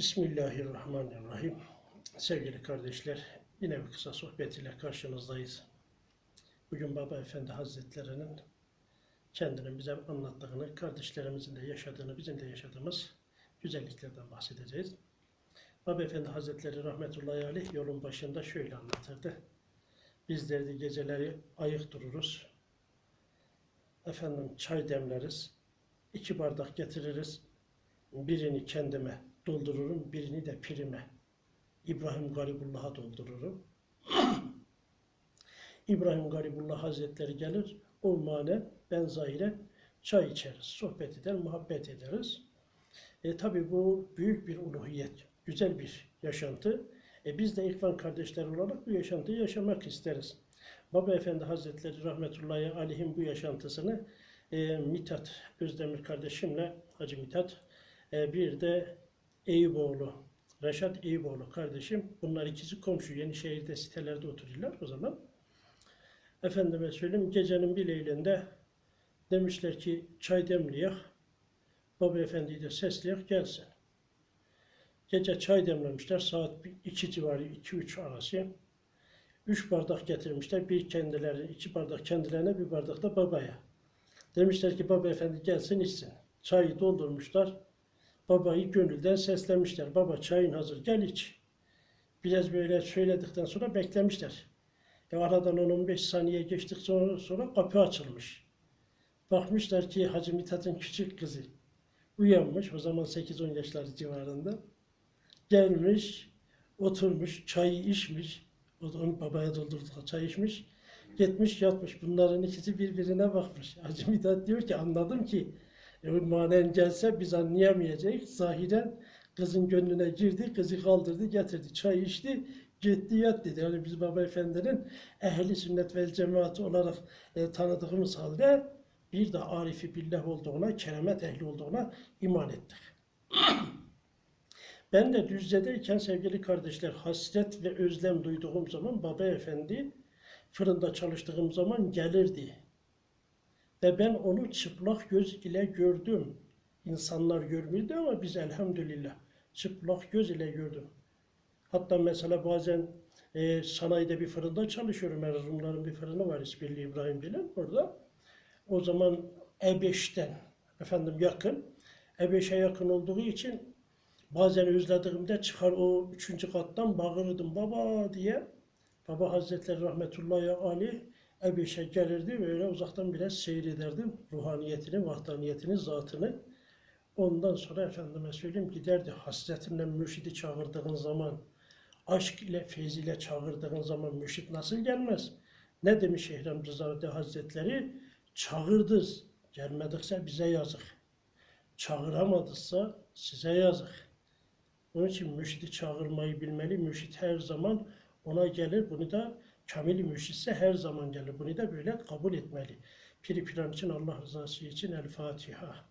Bismillahirrahmanirrahim. Sevgili kardeşler, yine bir kısa sohbet ile karşınızdayız. Bugün Baba Efendi Hazretleri'nin kendini bize anlattığını, kardeşlerimizin de yaşadığını, bizim de yaşadığımız güzelliklerden bahsedeceğiz. Baba Efendi Hazretleri rahmetullahi aleyh yolun başında şöyle anlatırdı. Biz derdi geceleri ayık dururuz. Efendim çay demleriz. iki bardak getiririz. Birini kendime doldururum, birini de pirime. İbrahim Garibullah'a doldururum. İbrahim Garibullah Hazretleri gelir, o mane ben zahire çay içeriz, sohbet eder, muhabbet ederiz. E, tabii bu büyük bir uluhiyet, güzel bir yaşantı. E, biz de İhvan kardeşler olarak bu yaşantıyı yaşamak isteriz. Baba Efendi Hazretleri rahmetullahi aleyhim bu yaşantısını e, Mithat Özdemir kardeşimle Hacı Mithat e, bir de Eyüboğlu, Reşat Eyüboğlu kardeşim. Bunlar ikisi komşu. Yenişehir'de sitelerde oturuyorlar o zaman. Efendime söyleyeyim gecenin bir leylinde demişler ki çay demleyek. Baba Efendi'yi de sesleyek gelsin. Gece çay demlemişler saat 2 civarı 2-3 arası. Üç bardak getirmişler. Bir kendileri, iki bardak kendilerine, bir bardak da babaya. Demişler ki baba efendi gelsin içsin. Çayı doldurmuşlar. Babayı gönülden seslemişler. Baba çayın hazır gel iç. Biraz böyle söyledikten sonra beklemişler. E aradan 10-15 saniye geçtik sonra, sonra kapı açılmış. Bakmışlar ki Hacı Mithat'ın küçük kızı uyanmış. O zaman 8-10 yaşları civarında. Gelmiş, oturmuş, çayı içmiş. O da onun babaya doldurduk çay içmiş. Gitmiş yatmış. Bunların ikisi birbirine bakmış. Hacı Mithat diyor ki anladım ki manen gelse biz anlayamayacağız. Zahiren kızın gönlüne girdi, kızı kaldırdı, getirdi. Çay içti, gitti yat dedi. Yani biz Baba Efendi'nin ehli sünnet vel cemaati olarak e, tanıdığımız halde bir de arifi billah olduğuna, keremet ehli olduğuna iman ettik. Ben de Düzce'deyken sevgili kardeşler hasret ve özlem duyduğum zaman Baba Efendi fırında çalıştığım zaman gelirdi. Ve ben onu çıplak göz ile gördüm. İnsanlar görmüyordu ama biz elhamdülillah çıplak göz ile gördüm. Hatta mesela bazen e, sanayide bir fırında çalışıyorum. Erzurumların bir fırını var İspirli İbrahim Bilen orada. O zaman E5'ten efendim yakın. E5'e yakın olduğu için bazen özlediğimde çıkar o üçüncü kattan bağırırdım baba diye. Baba Hazretleri rahmetullahi aleyh Ebeşe gelirdi böyle uzaktan biraz seyrederdim ruhaniyetini, vahdaniyetini, zatını. Ondan sonra efendime söyleyeyim giderdi hasretinle mürşidi çağırdığın zaman, aşk ile, feyz ile çağırdığın zaman mürşit nasıl gelmez? Ne demiş Ehrem Rızade Hazretleri? Çağırdız, gelmedikse bize yazık. Çağıramadıysa size yazık. Onun için mürşidi çağırmayı bilmeli. Mürşit her zaman ona gelir. Bunu da kamil mürşitse her zaman gelir. Bunu da böyle kabul etmeli. Piri Piran için Allah rızası için El Fatiha.